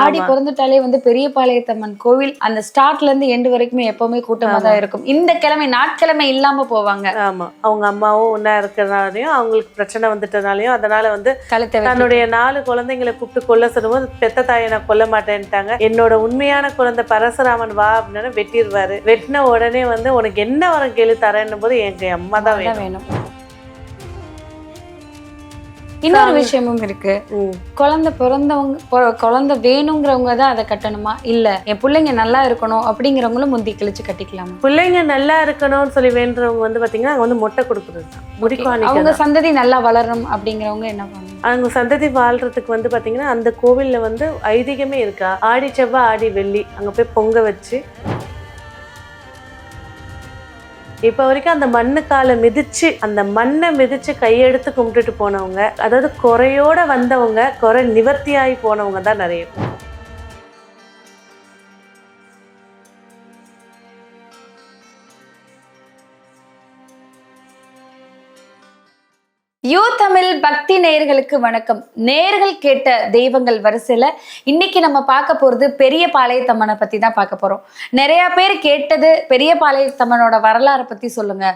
ஆடி பிறந்துட்டாலே வந்து பெரிய பாளையத்தம்மன் கோவில் அந்த ஸ்டார்ட்ல இருந்து எண்டு வரைக்குமே எப்பவுமே கூட்டமா தான் இருக்கும். இந்த கிழமை நாட்கிழமை இல்லாம போவாங்க. ஆமா. அவங்க அம்மாவும் ஒன்னா இருக்கிறனாலையும் அவங்களுக்கு பிரச்சனை வந்துட்டனாலையும் அதனால வந்து தன்னுடைய நாலு குழந்தைங்களை கூப்பிட்டு கொல்ல சொல்லும்போது பெத்த தாயை நான் கொல்ல மாட்டேன்ட்டாங்க. என்னோட உண்மையான குழந்தை பரசுராமன் வா அப்படின்னு வெட்டிடுவாரு. வெட்டின உடனே வந்து உனக்கு என்ன வரம் கேளு தரேன்னும் போது எங்க அம்மா தான் வேணும். இன்னொரு விஷயமும் இருக்கு. குழந்தை பிறந்தவங்க குழந்தை வேணுங்கிறவங்க தான் அதை கட்டணுமா? இல்ல என் பிள்ளைங்க நல்லா இருக்கணும் அப்படிங்கிறவங்களும் முந்தி கிழிச்சு கட்டிக்கலாமா? பிள்ளைங்க நல்லா இருக்கணும்னு சொல்லி வேண்டுறவங்க வந்து பாத்தீங்கன்னா வந்து மொட்டை கொடுக்குறது அவங்க சந்ததி நல்லா வளரணும் அப்படிங்கிறவங்க என்ன பண்ணணும் அவங்க சந்ததி வாழ்றதுக்கு வந்து பாத்தீங்கன்னா அந்த கோவில்ல வந்து ஐதீகமே இருக்கா? ஆடி செவ்வாய் ஆடி வெள்ளி அங்க போய் பொங்க வச்சு இப்போ வரைக்கும் அந்த மண்ணு காலை மிதிச்சு அந்த மண்ணை மிதிச்சு கையெடுத்து கும்பிட்டுட்டு போனவங்க அதாவது குறையோட வந்தவங்க குறை நிவர்த்தியாகி போனவங்க தான் நிறைய பேர். யூ தமிழ் பக்தி நேயர்களுக்கு வணக்கம். நேர்கள் கேட்ட தெய்வங்கள் வரிசையில இன்னைக்கு நம்ம பார்க்க போறது பெரிய பாளையத்தம்மனை பத்தி தான் பார்க்க போறோம். நிறைய பேர் கேட்டது பெரிய பாளையத்தம்மனோட வரலாறை பத்தி சொல்லுங்க.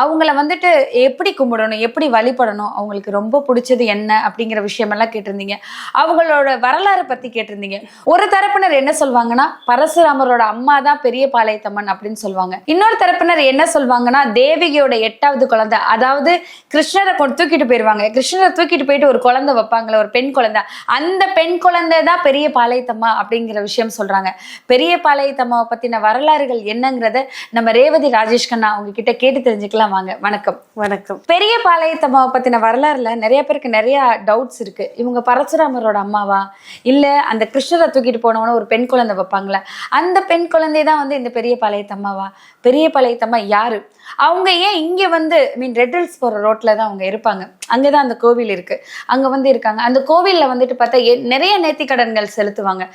அவங்கள வந்துட்டு எப்படி கும்பிடணும் எப்படி வழிபடணும் அவங்களுக்கு ரொம்ப பிடிச்சது என்ன அப்படிங்கிற விஷயமெல்லாம் கேட்டிருந்தீங்க. அவங்களோட வரலாறை பத்தி கேட்டிருந்தீங்க. ஒரு தரப்பினர் என்ன சொல்லுவாங்கன்னா பரசுராமரோட அம்மா தான் பெரிய பாளையத்தம்மன் அப்படின்னு சொல்லுவாங்க இன்னொரு தரப்பினர் என்ன சொல்லுவாங்கன்னா தேவிகையோட எட்டாவது குழந்தை அதாவது கிருஷ்ணரை கொண்டு தூக்கிட்டு போயிருவாங்க. கிருஷ்ணரை தூக்கிட்டு போயிட்டு ஒரு குழந்தை வைப்பாங்களே ஒரு பெண் குழந்தை. அந்த பெண் குழந்தை தான் பெரிய பாளையத்தம்மா அப்படிங்கிற விஷயம் சொல்றாங்க. பெரிய பாளையத்தம்மாவை பத்தின வரலாறுகள் என்னங்கிறத நம்ம ரேவதி ராஜேஷ் கண்ணா அவங்க கிட்ட கேட்டு தெரிஞ்சுக்கலாம். வாங்க. வணக்கம். வணக்கம். பெரிய பாளையத்தம்மாவை பத்தின வரலாறுல நிறைய பேருக்கு நிறைய டவுட்ஸ் இருக்கு. இவங்க பரசுராமரோட அம்மாவா? இல்ல அந்த கிருஷ்ணரை தூக்கிட்டு போனவன ஒரு பெண் குழந்தை வைப்பாங்களே? அந்த பெண் குழந்தை தான் வந்து இந்த பெரிய பாளையத்தம்மாவா பெரிய பாளையத்தம்மா யாரு? அவங்க ஏன் இங்க வந்து மீன் ரெட் ஹில்ஸ் போற ரோட்ல தான் அவங்க இருப்பாங்க. அங்கதான் அந்த கோவில் இருக்கு. அங்க வந்து இருக்காங்க. அந்த கோவில்ல வந்துட்டு பார்த்தா எ- நிறைய நேர்த்தி கடன்கள் செலுத்துவாங்க.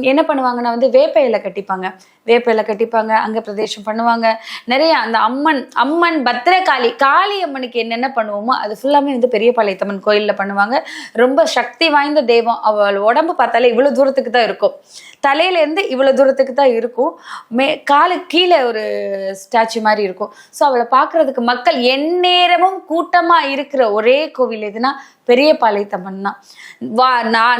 என்ன பண்ணுவாங்கன்னா வந்து வேப்ப இலை கட்டிப்பாங்க. வேப்ப இலை கட்டிப்பாங்க அங்க பிரதேசம் பண்ணுவாங்க. நிறைய அந்த அம்மன் அம்மன் பத்திரகாளி காளி அம்மனுக்கு என்னென்ன பண்ணுவோமோ அது ஃபுல்லாமே வந்து பெரிய பாளையத்தம்மன் கோயில்ல பண்ணுவாங்க. ரொம்ப சக்தி வாய்ந்த தெய்வம். அவள் உடம்பு பார்த்தாலே இவ்வளவு தூரத்துக்கு தான் இருக்கும். தலையில இருந்து இவ்வளவு தூரத்துக்கு தான் இருக்கும். மே காலு கீழே ஒரு ஸ்டாச்சு மாதிரி இருக்கும். ஸோ அவளை பார்க்கறதுக்கு மக்கள் எந்நேரமும் கூட்டமா இருக்கிற ஒரே கோவில் எதுனா பெரிய பாளையத்தம்மன் தான். வா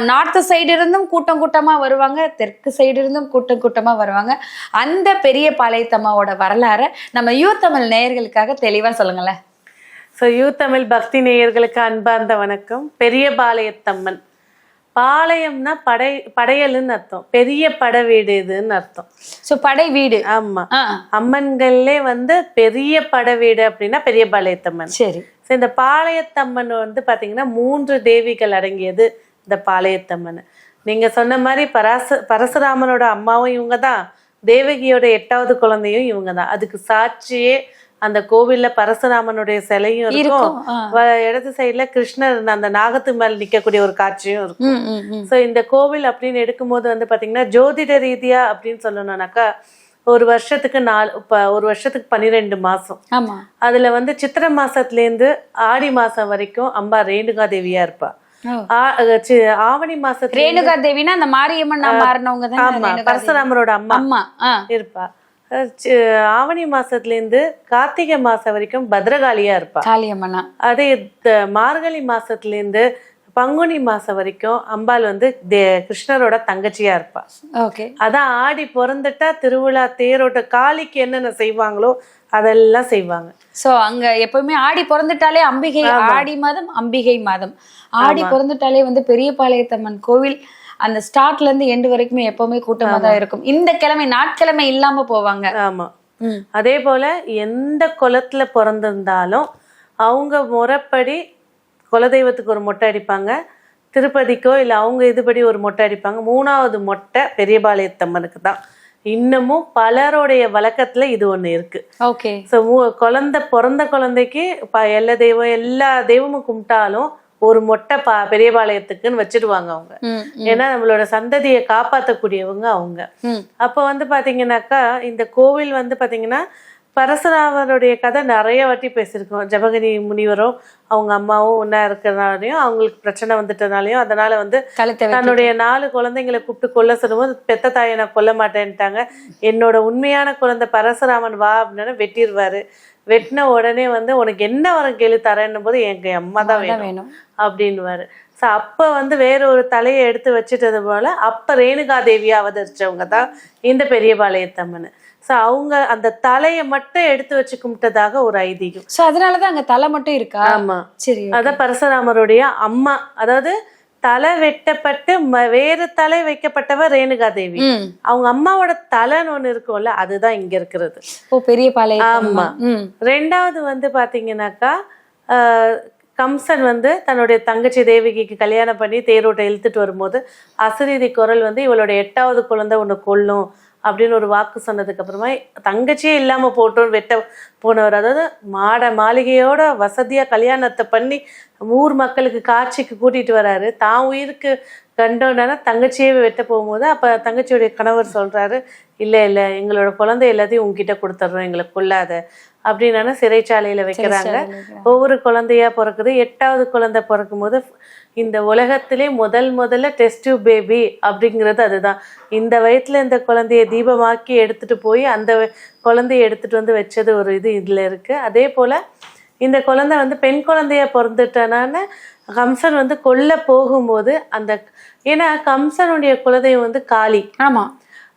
நார்த்து சைடு இருந்தும் கூட்டம் கூட்டமா வருவாங்க தெற்கு சைடு இருந்தும் கூட்டம் கூட்டமா வருவாங்க. அந்த பெரிய பாளையத்தம்மாவோட வரலாறை நம்ம யூ தமிழ் நேயர்களுக்காக தெளிவா சொல்லுங்களேன். ஸோ யூ தமிழ் பக்தி நேயர்களுக்கு அன்பார்ந்த வணக்கம். பெரிய பாளையத்தம்மன் பாளையம்னா படை படையலுன்னு அர்த்தம். பெரிய படை வீடு இதுன்னு அர்த்தம். ஸோ படை வீடு. ஆமா. அம்மன்கள்லே வந்து பெரிய படை வீடு அப்படின்னா பெரிய பாளையத்தம்மன். சரி. ஸோ இந்த பாளையத்தம்மன் வந்து பாத்தீங்கன்னா மூன்று தேவிகள் அடங்கியது இந்த பாளையத்தம்மன். நீங்க சொன்ன மாதிரி பராச பரசுராமனோட அம்மாவும் இவங்க தான் தேவகியோட எட்டாவது குழந்தையும் இவங்க தான் அதுக்கு சாட்சியே அந்த கோவில்ல பரசுராமனுடைய சிலையும் இருக்கும். இடது சைடுல கிருஷ்ணர் அந்த நாகத்து மேல நிக்கக்கூடிய ஒரு காட்சியும் இருக்கும். ஸோ இந்த கோவில் அப்படின்னு எடுக்கும்போது வந்து பாத்தீங்கன்னா ஜோதிட ரீதியா அப்படின்னு சொல்லணும்னாக்கா ஒரு வருஷத்துக்கு நாலு ஒரு வருஷத்துக்கு பன்னிரெண்டு மாசம். அதுல வந்து சித்திரை மாசத்துலேருந்து ஆடி மாசம் வரைக்கும் அம்பா ரேணுகா தேவியா இருப்பா சி- ஆவணி மாசத்துல ரேணுகா தேவினா அந்த மாரியம்மன் மாறினவங்க தான். பரசுராமரோட அம்மா அம்மா இருப்பா. சி- ஆவணி மாசத்துல இருந்து கார்த்திகை மாசம் வரைக்கும் பத்ரகாளியா இருப்பா. காளியம்மனா? அதே மார்கழி மாசத்துல இருந்து பங்குனி மாசம் வரைக்கும் அம்பாள் வந்து தே- கிருஷ்ணரோட தங்கச்சியா இருப்பா. ஓகே. அதான் ஆடி பிறந்துட்டா திருவிழா தேரோட்ட காளிக்கு என்னென்ன செய்வாங்களோ அதெல்லாம் செய்வாங்க. சோ அங்க எப்பவுமே ஆடி பிறந்துட்டாலே அம்பிகை ஆடி மாதம் அம்பிகை மாதம். ஆடி பிறந்துட்டாலே வந்து பெரிய பாளையத்தம்மன் கோவில் அந்த ஸ்டார்ட்ல இருந்து எண்டு வரைக்குமே எப்பவுமே கூட்டமா தான் இருக்கும். இந்த கிழமை நாட்கிழமை இல்லாம போவாங்க. ஆமா. அதே போல எந்த குலத்துல பிறந்திருந்தாலும் அவங்க முறைப்படி குலதெய்வத்துக்கு ஒரு மொட்டை அடிப்பாங்க. திருப்பதிக்கோ இல்லை அவங்க இதுபடி ஒரு மொட்டை அடிப்பாங்க. மூணாவது மொட்டை பெரியபாளையத்தம்மனுக்கு தான். இன்னமும் பலருடைய வழக்கத்துல இது ஒண்ணு இருக்கு. ஓகே. ஸோ குழந்தை பிறந்த குழந்தைக்கு எல்லா தெய்வம் எல்லா தெய்வமும் கும்பிட்டாலும் ஒரு மொட்டை பா பெரியபாளையத்துக்குன்னு வச்சிடுவாங்க அவங்க. ஏன்னா நம்மளோட சந்ததியை காப்பாற்றக்கூடியவங்க அவங்க. அப்போ வந்து பாத்தீங்கன்னாக்கா இந்த கோவில் வந்து பாத்தீங்கன்னா பரசுராமருடைய கதை நிறைய வாட்டி பேசியிருக்கோம். ஜபகனி முனிவரும் அவங்க அம்மாவும் ஒன்றா இருக்கிறனாலையும் அவங்களுக்கு பிரச்சனை வந்துட்டனாலையும் அதனால வந்து தன்னுடைய நாலு குழந்தைங்களை கூப்பிட்டு கொல்ல சொல்லும்போது பெத்த தாயை நான் கொல்ல மாட்டேன்ட்டாங்க. என்னோட உண்மையான குழந்தை பரசுராமன் வா அப்படின்னா வெட்டிடுவாரு வெட்டின உடனே வந்து உனக்கு என்ன வரம் கேள்வி தரேன்னும் போது எங்க அம்மா தான் வேணும். அப்படின்னுவாரு. ஸோ அப்போ வந்து வேற ஒரு தலையை எடுத்து வச்சுட்டது போல அப்போ ரேணுகா தேவியா அவதரிச்சவங்க தான் இந்த பெரியபாளையத்தம்மன் ஸோ அவங்க அந்த தலையை மட்டும் எடுத்து வச்சு கும்பிட்டதாக ஒரு ஐதீகம். சோ அதனாலதான் அங்க தலை மட்டும் இருக்கா? ஆமா. சரி அதான் பரசுராமருடைய அம்மா. அதாவது தலை வெட்டப்பட்டு வேறு தலை வைக்கப்பட்டவர் ரேணுகா தேவி அவங்க அம்மாவோட தலைன்னு ஒண்ணு இருக்கும்ல அதுதான் இங்க இருக்கிறது. ஓ பெரிய பாளையம். ஆமா. ரெண்டாவது வந்து பாத்தீங்கன்னாக்கா கம்சன் வந்து தன்னுடைய தங்கச்சி தேவகிக்கு கல்யாணம் பண்ணி தேரோட்டை இழுத்துட்டு வரும்போது அசரீதி குரல் வந்து இவளோட எட்டாவது குழந்தை ஒன்று கொல்லும். அப்படின்னு ஒரு வாக்கு சொன்னதுக்கு அப்புறமா தங்கச்சியே இல்லாம போட்டோம் வெட்ட போனவர். அதாவது மாட மாளிகையோட வசதியா கல்யாணத்தை பண்ணி ஊர் மக்களுக்கு காட்சிக்கு கூட்டிட்டு வராரு. தான் உயிருக்கு கண்டோன்னா தங்கச்சியே வெட்ட போகும்போது அப்ப தங்கச்சியுடைய கணவர் சொல்றாரு இல்ல இல்ல எங்களோட குழந்தை எல்லாத்தையும் உங்ககிட்ட கொடுத்துட்றோம் எங்களை கொல்லாத அப்படின்னா சிறைச்சாலையில வைக்கிறாங்க. ஒவ்வொரு குழந்தையா பிறக்குது. எட்டாவது குழந்தை பிறக்கும் போது இந்த உலகத்திலே முதல் முதல்ல டெஸ்ட் பேபி அப்படிங்கிறது அதுதான். இந்த வயசுல இந்த குழந்தைய தீபமாக்கி எடுத்துட்டு போய் அந்த குழந்தைய எடுத்துட்டு வந்து வச்சது ஒரு இது இதுல இருக்கு. அதே போல இந்த குழந்தை வந்து பெண் குழந்தைய பிறந்துட்டனால கம்சன் வந்து கொல்ல போகும்போது அந்த ஏன்னா கம்சனுடைய குலதெய்வம் வந்து காளி. ஆமா.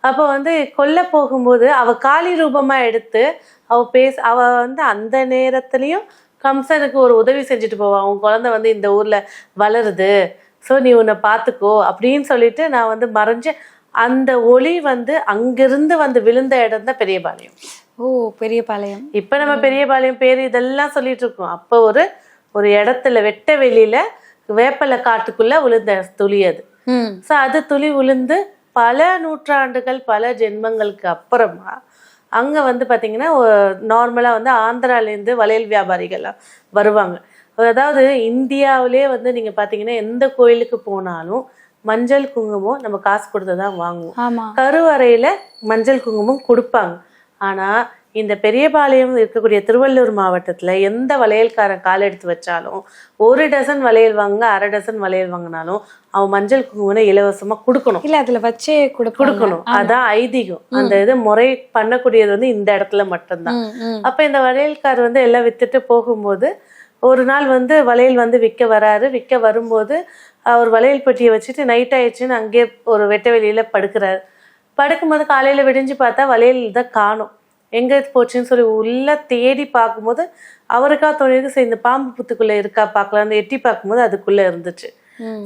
அப்போ வந்து கொல்ல போகும்போது அவ காளி ரூபமா எடுத்து அவ பேச அவ வந்து அந்த நேரத்துலயும் கம்சனுக்கு ஒரு உதவி செஞ்சுட்டு போவா. உன் குழந்தை வந்து இந்த ஊர்ல வளருது. ஸோ நீ உன்னை பார்த்துக்கோ அப்படின்னு சொல்லிட்டு நான் வந்து மறைஞ்சு அந்த ஒளி வந்து அங்கிருந்து வந்து விழுந்த இடம் தான் பெரியபாளையம். ஓ பெரிய பாளையம் இப்ப நம்ம பெரியபாளையம் பேர் இதெல்லாம் சொல்லிட்டு இருக்கோம். அப்போ ஒரு ஒரு இடத்துல வெட்ட வெளியில வேப்பலை காட்டுக்குள்ள விழுந்த துளி அது. ஸோ அது துளி விழுந்து பல நூற்றாண்டுகள் பல ஜென்மங்களுக்கு அப்புறமா அங்கே வந்து பார்த்தீங்கன்னா நார்மலாக வந்து ஆந்திராலேருந்து வளையல் வியாபாரிகள்லாம் வருவாங்க. அதாவது இந்தியாவிலே வந்து நீங்கள் பார்த்தீங்கன்னா எந்த கோயிலுக்கு போனாலும் மஞ்சள் குங்குமம் நம்ம காசு கொடுத்து தான் வாங்குவோம். ஆமா. கருவறையில் மஞ்சள் குங்குமம் கொடுப்பாங்க. ஆனால் இந்த பெரியபாளையம் இருக்கக்கூடிய திருவள்ளூர் மாவட்டத்தில் எந்த வளையல்காரன் கால் எடுத்து வச்சாலும் ஒரு டசன் வளையல் வாங்க அரை டசன் வளையல் வாங்கினாலும் அவன் மஞ்சள் குங்குமம் இலவசமாக கொடுக்கணும். இல்ல அதுல வச்சே கொடுக்கணும். அதான் ஐதீகம். அந்த இது முறை பண்ணக்கூடியது வந்து இந்த இடத்துல மட்டும்தான். அப்ப இந்த வளையல்கார் வந்து எல்லாம் வித்துட்டு போகும்போது ஒரு நாள் வந்து வளையல் வந்து விற்க வராரு. விற்க வரும்போது அவர் வளையல் பெட்டியை வச்சுட்டு நைட் ஆயிடுச்சுன்னு அங்கேயே ஒரு வெட்ட வெளியில படுக்கிறாரு. படுக்கும்போது காலையில விடிஞ்சு பார்த்தா வளையல் தான் காணும். எங்க போச்சுன்னு சொல்லி உள்ள தேடி பார்க்கும்போது அவருக்கா தோணிருக்கு சரி இந்த பாம்பு புத்துக்குள்ள இருக்கா பார்க்கலாம்னு எட்டி பார்க்கும்போது அதுக்குள்ள இருந்துச்சு.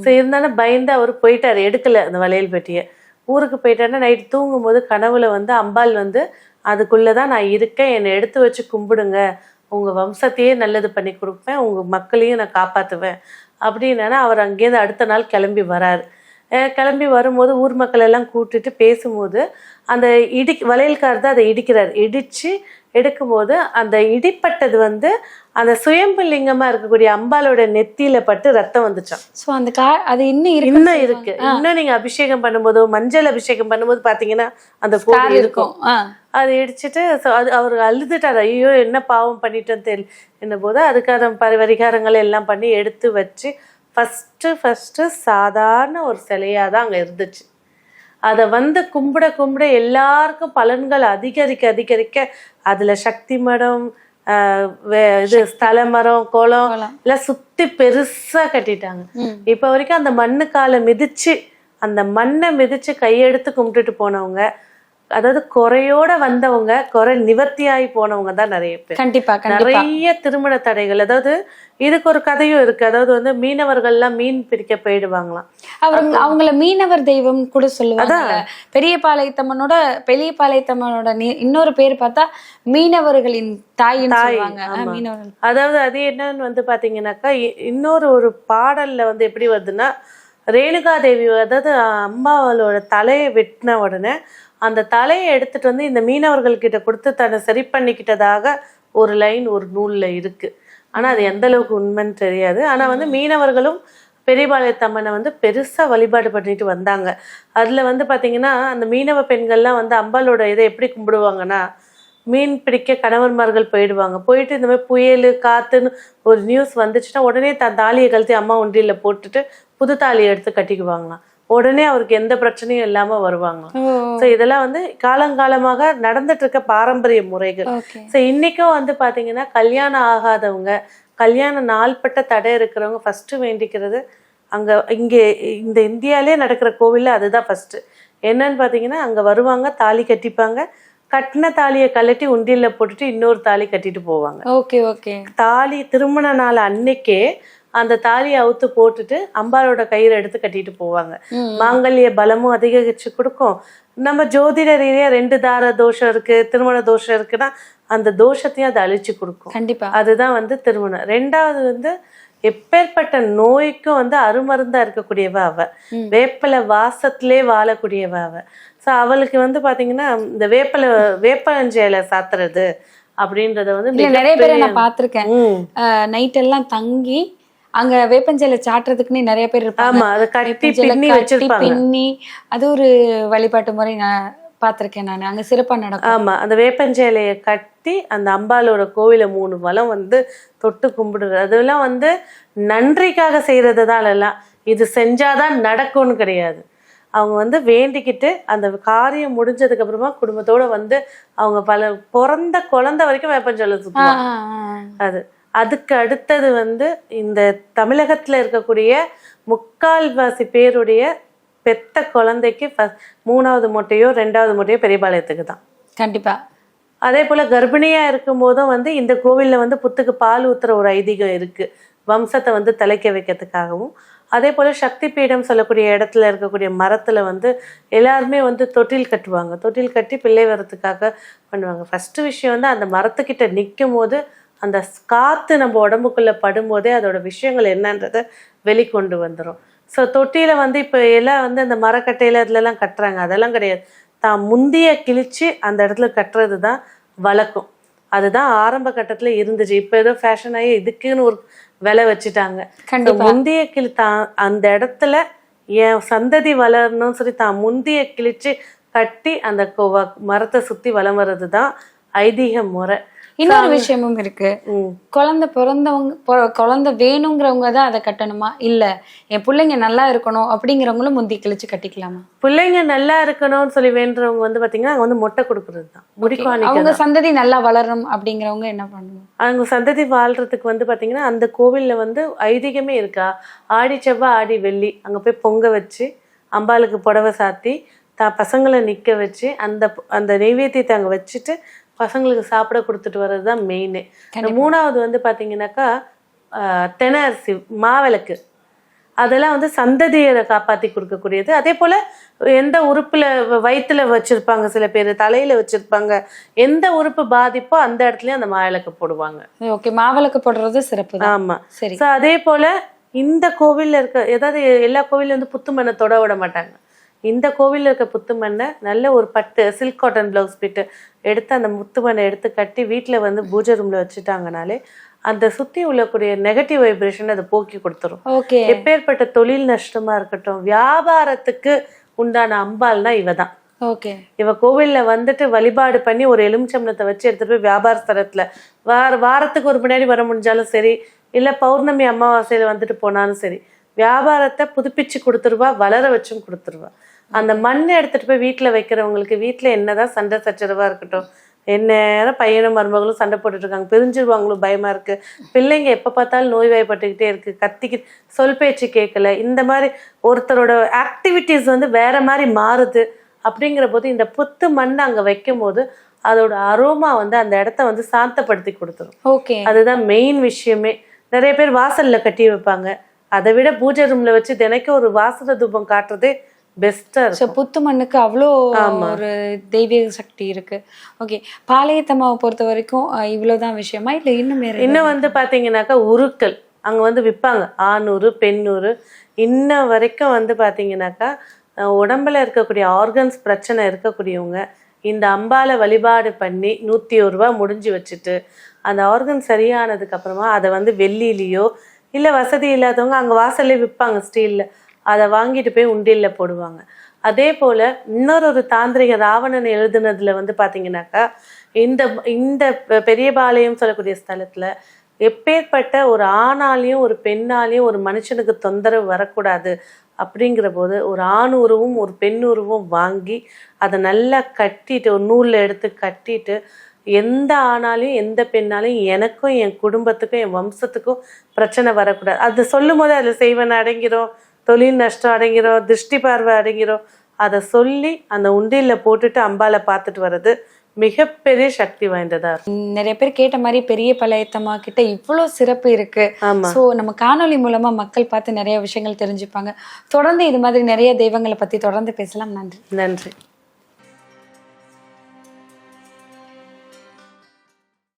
ஸோ இருந்தாலும் பயந்து அவர் போயிட்டாரு எடுக்கல அந்த வளையல் பெட்டியை. ஊருக்கு போயிட்டாருன்னா நைட்டு தூங்கும்போது கனவுல வந்து அம்பாள் வந்து அதுக்குள்ளதான் நான் இருக்கேன் என்னை எடுத்து வச்சு கும்பிடுங்க. உங்க வம்சத்தையே நல்லது பண்ணி கொடுப்பேன் உங்க மக்களையும் நான் காப்பாத்துவேன். அப்படின்னா அவர் அங்கேருந்து அடுத்த நாள் கிளம்பி வராரு. கிளம்பி வரும்போது ஊர் மக்கள் எல்லாம் கூட்டிட்டு பேசும்போது அந்த இடி வளையல்கார் தான் அதை இடிக்கிறார். இடிச்சு எடுக்கும்போது அந்த இடிப்பட்டது வந்து அந்த சுயம்பு லிங்கமா இருக்கக்கூடிய அம்பாலோட நெத்தியில பட்டு ரத்தம் வந்துச்சாம். சோ அந்த கா அது இன்னும் இருக்கு. இன்னும் இருக்கு. இன்னும் நீங்க அபிஷேகம் பண்ணும்போது மஞ்சள் அபிஷேகம் பண்ணும்போது பாத்தீங்கன்னா அந்த கோவில் இருக்கும். அதை இடிச்சிட்டு அது அவர் அழுதுட்டார். ஐயோ என்ன பாவம் பண்ணிட்டேன்னு தெரியல என்ன போது அதுக்கான பரி பரிகாரங்கள் எல்லாம் பண்ணி எடுத்து வச்சு ஃபஸ்ட்டு ஃபஸ்ட்டு சாதாரண ஒரு சிலையாக தான் அங்கே இருந்துச்சு அதை வந்து கும்பிட கும்பிட எல்லாருக்கும் பலன்கள் அதிகரிக்க அதிகரிக்க அதில் சக்தி மடம் இது ஸ்தல மரம் குளம். எல்லாம் சுத்தி பெருசா கட்டிட்டாங்க. இப்ப வரைக்கும் அந்த மண்ணு காலை மிதிச்சு அந்த மண்ணை மிதிச்சு கையெடுத்து கும்பிட்டுட்டு போனவங்க அதாவது குறையோட வந்தவங்க குறை நிவர்த்தியாகி போனவங்க தான் நிறைய பேர். கண்டிப்பா நிறைய திருமண தடைகள் அதாவது இதுக்கு ஒரு கதையும் இருக்கு. அதாவது வந்து மீனவர்கள்லாம் மீன் பிடிக்க போயிடுவாங்களாம். அவங்க அவங்கள மீனவர் தெய்வம் கூட சொல்லுவாங்க பெரிய பாளையத்தம்மனோட பெரிய பாளையத்தம்மனோட இன்னொரு பேர் பார்த்தா மீனவர்களின் ஆ, மீனவர்கள் அதாவது அது என்னன்னு வந்து பாத்தீங்கன்னாக்கா இன்னொரு ஒரு பாடல்ல வந்து எப்படி வருதுன்னா ரேணுகா தேவி அதாவது அம்மாவளோட தலையை வெட்டின உடனே அந்த தலையை எடுத்துட்டு வந்து இந்த மீனவர்கள்கிட்ட கொடுத்து தன்னை சரி பண்ணிக்கிட்டதாக ஒரு லைன் ஒரு நூலில் இருக்குது ஆனால் அது எந்த அளவுக்கு உண்மைன்னு தெரியாது. ஆனால் வந்து மீனவர்களும் பெரியபாளையத்தம்மனை வந்து பெருசாக வழிபாடு பண்ணிட்டு வந்தாங்க. அதில் வந்து பார்த்திங்கன்னா அந்த மீனவ பெண்கள்லாம் வந்து அம்பாளோட இதை எப்படி கும்பிடுவாங்கன்னா மீன் பிடிக்க கணவன்மார்கள் போயிடுவாங்க. போயிட்டு இந்த மாதிரி புயல் காற்றுன்னு ஒரு நியூஸ் வந்துச்சுன்னா உடனே தன் தாலியை கழுத்தி அம்மா ஒன்றியில் போட்டுட்டு புது தாலியை எடுத்து கட்டிக்குவாங்களாம். உடனே அவருக்கு எந்த பிரச்சனையும் இல்லாம வருவாங்களாம் ஓ. ஸோ இதெல்லாம் வந்து காலங்காலமாக நடந்துட்டு இருக்க பாரம்பரிய முறைகள். ஸோ இன்னைக்கும் வந்து பாத்தீங்கன்னா கல்யாணம் ஆகாதவங்க கல்யாணம் நாள்பட்ட தடை இருக்கிறவங்க ஃபர்ஸ்ட் வேண்டிக்கிறது அங்க இங்கே இந்த இந்தியாலே நடக்கிற கோவில்ல அதுதான் ஃபர்ஸ்ட் என்னன்னு பாத்தீங்கன்னா அங்க வருவாங்க தாலி கட்டிப்பாங்க. கட்டின தாலியை கழட்டி உண்டியல்ல போட்டுட்டு இன்னொரு தாலி கட்டிட்டு போவாங்க. Okay okay. தாலி திருமண நாள் அன்னைக்கே அந்த தாலியை அவுத்து போட்டுட்டு அம்பாளோட கயிறு எடுத்து கட்டிட்டு போவாங்க. மாங்கல்ய பலமும் அதிகரிச்சு கொடுக்கும். நம்ம ஜோதிட ரீதியா ரெண்டு தார தோஷம் இருக்கு திருமண தோஷம் இருக்குன்னா அந்த தோஷத்தையும் அதை அழிச்சு கொடுக்கும். கண்டிப்பா. அதுதான் வந்து திருமணம். ரெண்டாவது வந்து எப்பேற்பட்ட நோய்க்கும் வந்து அருமருந்தா இருக்கக்கூடியவ அவ. வேப்பல வாசத்திலே வாழக்கூடியவ அவ. ஸோ அவளுக்கு வந்து பாத்தீங்கன்னா இந்த வேப்பல வேப்பஞ்சேலை சாத்துறது அப்படின்றத வந்து நிறைய பேரை நான் பார்த்திருக்கேன். நைட் எல்லாம் தங்கி அங்க வேப்பஞ்சேலை சாட்டுறதுக்குன்னே நிறைய பேர் இருப்பாங்க. பின்னி அது ஒரு வழிபாட்டு முறை நான் பார்த்திருக்கேன் நான். அங்க சிறப்பா நடக்கும். ஆமா அந்த வேப்பஞ்சேலையை கட்டி அந்த அம்பாளோட கோவில மூணு வலம் வந்து தொட்டு கும்பிடுறது. அதெல்லாம் வந்து நன்றிக்காக செய்யறது தான் எல்லாம் இது செஞ்சாதான் நடக்கும்னு கிடையாது. அவங்க வந்து வேண்டிக்கிட்டு அந்த காரியம் முடிஞ்சதுக்கு அப்புறமா குடும்பத்தோட வந்து அவங்க பல பிறந்த குழந்தை வரைக்கும் வேப்பஞ்சேலை ஆ. அது. அதுக்கு அடுத்தது வந்து இந்த தமிழகத்துல இருக்கக்கூடிய முக்கால்வாசி பேருடைய பெத்த குழந்தைக்கு மூணாவது மொட்டையோ ரெண்டாவது மொட்டையோ பெரியபாளையத்துக்கு தான். கண்டிப்பா. அதே போல கர்ப்பிணியா இருக்கும் போதும் வந்து இந்த கோவில்ல வந்து புத்துக்கு பால் ஊத்துற ஒரு ஐதீகம் இருக்கு. வம்சத்தை வந்து தலைக்க வைக்கிறதுக்காகவும். அதே போல சக்தி பீடம் சொல்லக்கூடிய இடத்துல இருக்கக்கூடிய மரத்துல வந்து எல்லாருமே வந்து தொட்டில் கட்டுவாங்க. தொட்டில் கட்டி பிள்ளை வரத்துக்காக பண்ணுவாங்க. ஃபர்ஸ்ட் விஷயம் வந்து அந்த மரத்துக்கிட்ட நிற்கும் போது அந்த காத்து நம்ம உடம்புக்குள்ள படும்போதே அதோட விஷயங்கள் என்னன்றதை வெளிக்கொண்டு வந்துரும். ஸோ தொட்டியில வந்து இப்போ எல்லாம் வந்து அந்த மரக்கட்டையில அதுலலாம் கட்டுறாங்க. அதெல்லாம் கிடையாது. தான் முந்திய கிழிச்சு அந்த இடத்துல கட்டுறது தான் வழக்கம். அதுதான் ஆரம்ப கட்டத்துல இருந்துச்சு. இப்போ ஏதோ ஃபேஷன் ஆகி இதுக்குன்னு ஒரு விலை வச்சுட்டாங்க. முந்திய கிளி தான் அந்த இடத்துல என் சந்ததி வளரணும்னு சொல்லி தான் முந்திய கிழிச்சு கட்டி அந்த மரத்தை சுத்தி வலம் வர்றது தான் ஐதீக முறை. இன்னொரு விஷயமும் இருக்கு. குழந்தை பிறந்தவங்க குழந்தை வேணுங்கிறவங்க தான் அதை கட்டணுமா? இல்ல என் பிள்ளைங்க நல்லா இருக்கணும் அப்படிங்கிறவங்களும் முந்தி கிழிச்சு கட்டிக்கலாமா? பிள்ளைங்க நல்லா இருக்கணும்னு சொல்லி வேண்டுறவங்க வந்து பாத்தீங்கன்னா அங்க வந்து மொட்டை கொடுக்கறது தான். முடிக்காணிக்க அவங்க சந்ததி நல்லா வளரணும் அப்படிங்கிறவங்க என்ன பண்ணணும் அவங்க சந்ததி வாழ்றதுக்கு வந்து பாத்தீங்கன்னா அந்த கோவில்ல வந்து ஐதீகமே இருக்கா? ஆடி செவ்வாய் ஆடி வெள்ளி. அங்க போய் பொங்க வச்சு அம்பாளுக்கு புடவை சாத்தி தா பசங்களை நிக்க வச்சு அந்த அந்த நெய்வேத்தியத்தை அங்க வச்சுட்டு பசங்களுக்கு சாப்பிட கொடுத்துட்டு வர்றது தான் மெயின் மூணாவது வந்து பாத்தீங்கன்னாக்கா ஆஹ், தெனை அரிசி மாவிளக்கு. அதெல்லாம் வந்து சந்ததியை காப்பாத்தி கொடுக்கக்கூடியது. அதே போல எந்த உறுப்புல வ- வயித்துல வச்சிருப்பாங்க சில பேர் தலையில வச்சிருப்பாங்க எந்த உறுப்பு பாதிப்போ அந்த இடத்துலயும் அந்த மாவிளக்கு போடுவாங்க. ஓகே மாவிளக்கு போடுறது சிறப்பு ஆமா. சரி. ஸோ அதே போல இந்த கோவில்ல இருக்க ஏதாவது எல்லா கோவில்ல வந்து புத்து மண்ணை தொட விட மாட்டாங்க. இந்த கோவில்ல இருக்க புத்து மண்ணை நல்ல ஒரு பட்டு சில்க் காட்டன் பிளவுஸ் பிட்டு எடுத்து அந்த முத்து மண்ணை எடுத்து கட்டி வீட்ல வந்து பூஜை ரூம்ல வச்சுட்டாங்கனாலே அந்த சுத்தி உள்ளக்கூடிய நெகட்டிவ் வைப்ரேஷன் அதை போக்கி கொடுத்துரும். எப்பேற்பட்ட தொழில் நஷ்டமா இருக்கட்டும் வியாபாரத்துக்கு உண்டான அம்பாள்னா இவ தான். ஓகே. இவ கோவில்ல வந்துட்டு வழிபாடு பண்ணி ஒரு எலுமிச்சம்பளத்தை வச்சு எடுத்துட்டு போய் வியாபார ஸ்தலத்துல வார வாரத்துக்கு ஒரு முன்னாடி வர முடிஞ்சாலும் சரி இல்ல பௌர்ணமி அமாவாசையில வந்துட்டு போனாலும் சரி வியாபாரத்தை புதுப்பிச்சு கொடுத்துருவா வளர வச்சும் கொடுத்துருவா. அந்த மண்ணை எடுத்துட்டு போய் வீட்டுல வைக்கிறவங்களுக்கு வீட்டுல என்னதான் சண்டை சச்சரவா இருக்கட்டும். எந்நேரம் பையனும் மருமகளும் சண்டை போட்டுட்டு இருக்காங்க. பிரிஞ்சிருவாங்களும் பயமா இருக்கு. பிள்ளைங்க எப்ப பார்த்தாலும் நோய்வாய்ப்பட்டுக்கிட்டே இருக்கு. கத்திக்கி சொல் பேச்சு கேட்கல இந்த மாதிரி ஒருத்தரோட ஆக்டிவிட்டிஸ் வந்து வேற மாதிரி மாறுது. அப்படிங்கிற போது இந்த புத்து மண் அங்க வைக்கும் போது அதோட அரோமா வந்து அந்த இடத்த வந்து சாந்தப்படுத்தி கொடுத்துரும். ஓகே. அதுதான் மெயின் விஷயமே. நிறைய பேர் வாசல்ல கட்டி வைப்பாங்க. அதை விட பூஜை ரூம்ல வச்சு தினைக்கும் ஒரு வாசன தூபம் காட்டுறதே பெஸ்டா ஸோ புத்து மண்ணுக்கு அவ்வளோ ஒரு தெய்வீக சக்தி இருக்கு. ஓகே பாளையத்தம்மாவை பொறுத்த வரைக்கும் இவ்வளவுதான் விஷயமா? இல்ல இன்னும் இன்னும் வந்து பாத்தீங்கன்னாக்கா உருக்கள். அங்க வந்து விற்பாங்க ஆணூறு பெண்ணூறு. இன்ன வரைக்கும் வந்து பாத்தீங்கன்னாக்கா உடம்புல இருக்கக்கூடிய ஆர்கன்ஸ் பிரச்சனை இருக்கக்கூடியவங்க இந்த அம்பால வழிபாடு பண்ணி நூத்தி ஒரு ரூபா முடிஞ்சு வச்சுட்டு அந்த ஆர்கன் சரியானதுக்கு அப்புறமா அதை வந்து வெள்ளியிலையோ இல்ல வசதி இல்லாதவங்க அங்க வாசல்லே விற்பாங்க ஸ்டீல்ல அதை வாங்கிட்டு போய் உண்டியல்ல போடுவாங்க. அதே போல் இன்னொரு தாந்திரிக ராவணன் எழுதுனதில் வந்து பார்த்தீங்கன்னாக்கா இந்த இந்த பெரியபாளையம் சொல்லக்கூடிய ஸ்தலத்தில் எப்பேற்பட்ட ஒரு ஆணாலையும் ஒரு பெண்ணாலையும் ஒரு மனுஷனுக்கு தொந்தரவு வரக்கூடாது அப்படிங்கிற போது ஒரு ஆண் உருவும் ஒரு பெண் உருவும் வாங்கி அதை நல்லா கட்டிட்டு ஒரு நூலில் எடுத்து கட்டிட்டு எந்த ஆணாலையும் எந்த பெண்ணாலையும் எனக்கும் என் குடும்பத்துக்கும் என் வம்சத்துக்கும் பிரச்சனை வரக்கூடாது. அது சொல்லும் போது அதில் செய்வேன் அடங்கிறோம் தொழில் நஷ்டம் அடங்கிறோம் திருஷ்டி பார்வை அடங்கிறோம் அதை சொல்லி அந்த உண்டியல்ல போட்டுட்டு அம்பால பார்த்துட்டு வர்றது மிகப்பெரிய சக்தி வாய்ந்ததா நிறைய பேர் கேட்ட மாதிரி பெரிய பழையத்தம்மா கிட்ட இவ்வளோ சிறப்பு இருக்கு. ஸோ நம்ம காணொளி மூலமா மக்கள் பார்த்து நிறைய விஷயங்கள் தெரிஞ்சுப்பாங்க. தொடர்ந்து இது மாதிரி நிறைய தெய்வங்களை பத்தி தொடர்ந்து பேசலாம். நன்றி. நன்றி.